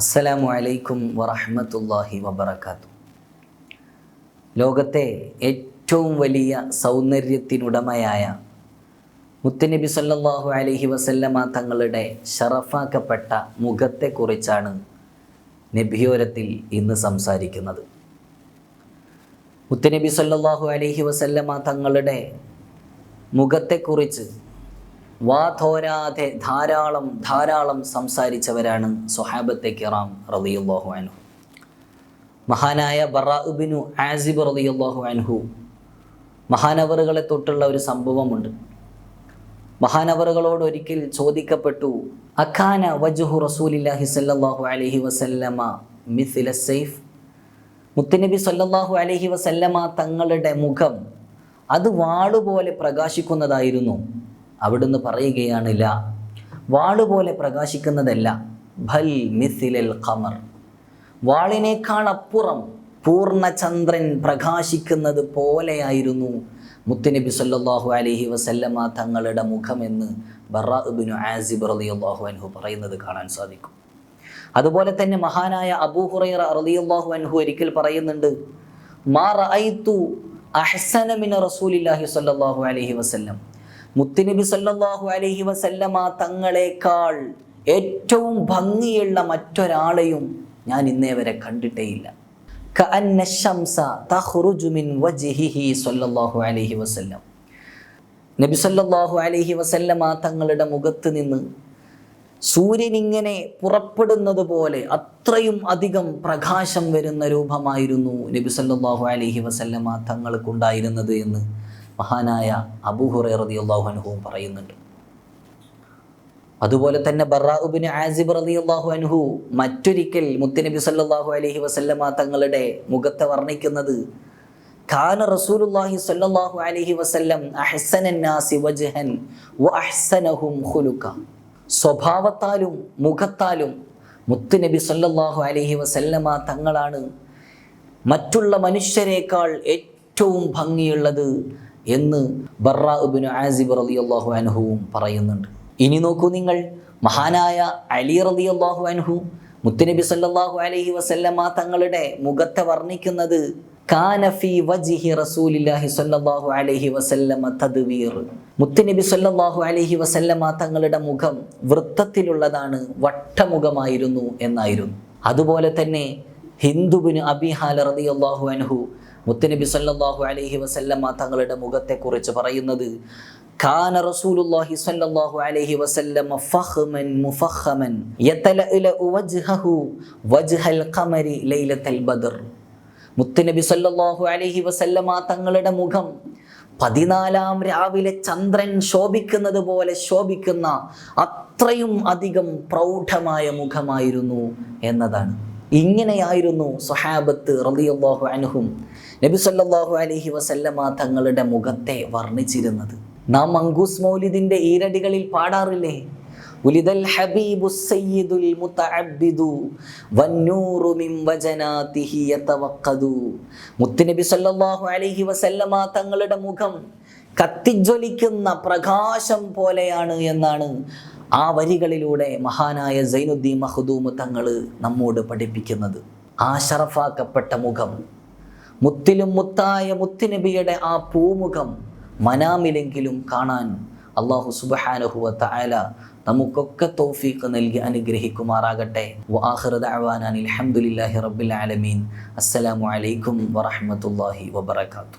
അസ്സലാമു അലൈക്കും വറഹ്മത്തുള്ളാഹി വബറകാത്തു ലോകത്തെ ഏറ്റവും വലിയ സൗന്ദര്യത്തിനുടമയായ മുത്തുനബി സല്ലല്ലാഹു അലൈഹി വസല്ലമ തങ്ങളുടെ ഷറഫാക്കപ്പെട്ട മുഖത്തെക്കുറിച്ചാണ് നബിയോരത്തിൽ ഇന്ന് സംസാരിക്കുന്നത്. മുത്തുനബി സല്ലല്ലാഹു അലൈഹി വസല്ലമ തങ്ങളുടെ മുഖത്തെക്കുറിച്ച് വാ തോരാതെ ധാരാളം ധാരാളം സംസാരിച്ചവരാണ് സൊഹാബത്തെ കിറാം റളിയല്ലാഹു അൻഹു. മഹാനായ ബറാഉബിനു ആസിബ് റളിയല്ലാഹു അൻഹു മഹാനവറുകളെ തൊട്ടുള്ള ഒരു സംഭവമുണ്ട്. മഹാനവറുകളോട് ഒരിക്കൽ ചോദിക്കപ്പെട്ടു അഖാന വജുഹു റസൂലില്ലാഹി സല്ലാഹു അലഹി വസല്ലമ മിഥില സൈഫ്? മുത്തനബി സല്ലാഹു അലഹി വസല്ലമ തങ്ങളുടെ മുഖം അത് വാളുപോലെ പ്രകാശിക്കുന്നതായിരുന്നു. അവിടുന്ന് പറയുകയാണ് ല വാളുപോലെ പ്രകാശിക്കുന്നതല്ല. ഭൽ മിസിലൽ ഖമർ. വാളിനേക്കാൾ അപ്പുറം പൂർണചന്ദ്രൻ പ്രകാശിക്കുന്നത് പോലെയായിരുന്നു മുത്തുനബി സല്ലാഹു അലഹി വസല്ലമ തങ്ങളുടെ മുഖമെന്ന് ബറാബിനു ആസിബ് റളിയല്ലാഹു അൻഹു പറയുന്നത് കാണാൻ സാധിക്കും. അതുപോലെ തന്നെ മഹാനായ അബൂ ഹുറൈറ റളിയല്ലാഹു അൻഹു ഒരിക്കൽ പറയുന്നുണ്ട് മാ റഅയ്തു അഹ്സന മിന റസൂലില്ലാഹി സല്ലാഹു അലൈഹി വസല്ലം. മുത്തുനബി സല്ലാഹു അലഹി വസല്ലമ തങ്ങളെക്കാൾ ഏറ്റവും ഭംഗിയുള്ള മറ്റൊരാളെയും ഞാൻ ഇന്നേ വരെ കണ്ടിട്ടേയില്ല. അലൈഹി വസല്ലം. നബി സല്ലല്ലാഹു അലൈഹി വസല്ലമ തങ്ങളുടെ മുഖത്ത് നിന്ന് സൂര്യൻ ഇങ്ങനെ പുറപ്പെടുന്നത് പോലെ അത്രയും അധികം പ്രകാശം വരുന്ന രൂപമായിരുന്നു നബി സല്ലല്ലാഹു അലൈഹി വസല്ലമ തങ്ങൾക്കുണ്ടായിരുന്നത് എന്ന് മഹാനായ അബൂഹുറ റളിയല്ലാഹു അൻഹുവും പറയുന്നുണ്ട്. അതുപോലെ തന്നെ ബറാഉബിന് ആസിബ് റളിയല്ലാഹു അനുഹു മറ്റൊരിക്കൽ മുത്തനബി സല്ലാഹു അലഹി വസല്ലമ തങ്ങളുടെ മുഖത്തെ വർണിക്കുന്നത് ഖാന റസൂലുള്ളാഹി സല്ലല്ലാഹു അലൈഹി വസല്ലം അഹ്സനൻ നാസി വജ്ഹൻ വ അഹ്സനഹും ഖുലുക സ്വഭാവത്താലും മുഖത്താലും മുത്തുനബി സല്ലല്ലാഹു അലൈഹി വസല്ലമ തങ്ങളാണ് മറ്റുള്ള മനുഷ്യരെക്കാൾ ഏറ്റവും ഭംഗിയുള്ളത് എന്ന് ബറാഉബിന് ആസിബ് റലി അള്ളാഹു അനുഹുവും പറയുന്നുണ്ട്. ഇനി നോക്കൂ നിങ്ങൾ മഹാനായ അലി റലി അള്ളാഹു അനുഹു മുത്തുനബി സല്ലാഹു അലഹി വസല്ലമ തങ്ങളുടെ മുഖത്തെ വർണിക്കുന്നത് കാന ഫീ വജ്ഹി റസൂലില്ലാഹി സല്ലാഹു അലൈഹി വസല്ലമ തദ്വീർ. മുത്തുനബി സല്ലല്ലാഹു അലൈഹി വസല്ലമ തങ്ങളുടെ മുഖം വൃത്തത്തിലുള്ളതാണ് വട്ടമുഖമായിരുന്നു എന്നായിരുന്നു. അതുപോലെ തന്നെ ഹിന്ദുബിന് അബിഹാല റളിയല്ലാഹു അൻഹു മുത്തുനബി സല്ലാഹു അലഹി വസല്ലമ തങ്ങളുടെ മുഖത്തെക്കുറിച്ച് പറയുന്നത് റസൂലുള്ളാഹി അലൈഹി വസല്ലമ വജ്ഹഹു വജ്ഹൽ ഖമരി ബദർ. സല്ലല്ലാഹു അലൈഹി വസല്ലമ തങ്ങളുടെ മുഖം പതിനാലാം രാവിലെ ചന്ദ്രൻ ശോഭിക്കുന്നത് പോലെ ശോഭിക്കുന്ന അത്രയും അധികം പ്രൗഢമായ മുഖമായിരുന്നു എന്നതാണ്. ഇങ്ങനെയായിരുന്നു സൊഹാബത്ത് റളിയല്ലാഹു അനുഹും നബി സല്ലാഹു അലഹി വസല്ലമ തങ്ങളുടെ മുഖത്തെ വർണിച്ചിരുന്നത്. നാം മങ്കൂസ് മൗലിദിന്റെ ഈരടികളിൽ പാടാറില്ലേ? ഉലിദൽ ഹബീബു സയ്യിദുൽ മുതഅബ്ബിദു വന്നൂറു മിൻ വജനാതിഹി യതവഖദു മുത്തുനബി സല്ലല്ലാഹു അലൈഹി വസല്ലമ തങ്ങളുടെ മുഖം കത്തിജ്വലിക്കുന്ന പ്രകാശം പോലെയാണ് എന്നാണ് ആ വരികളിലൂടെ മഹാനായ സൈനുദ്ദീൻ മഹദൂമ് തങ്ങൾ നമ്മോട് പഠിപ്പിക്കുന്നത്. ആ ഷറഫാക്കപ്പെട്ട മുഖം മുത്തിലും മുത്തായ മുത്തുനബിയുടെ ആ പൂമുഖം മനാമിലെങ്കിലും കാണാൻ അള്ളാഹു സുബഹാനഹുവ തആല നമുക്കൊക്കെ തോഫീക്ക് നൽകി അനുഗ്രഹിക്കുമാറാകട്ടെ. അൽഹംദുലില്ലാഹി റബ്ബിൽ ആലമീൻ. അസ്സലാമു അലൈക്കും വറഹ്മത്തുള്ളാഹി വബറകാതുഹു.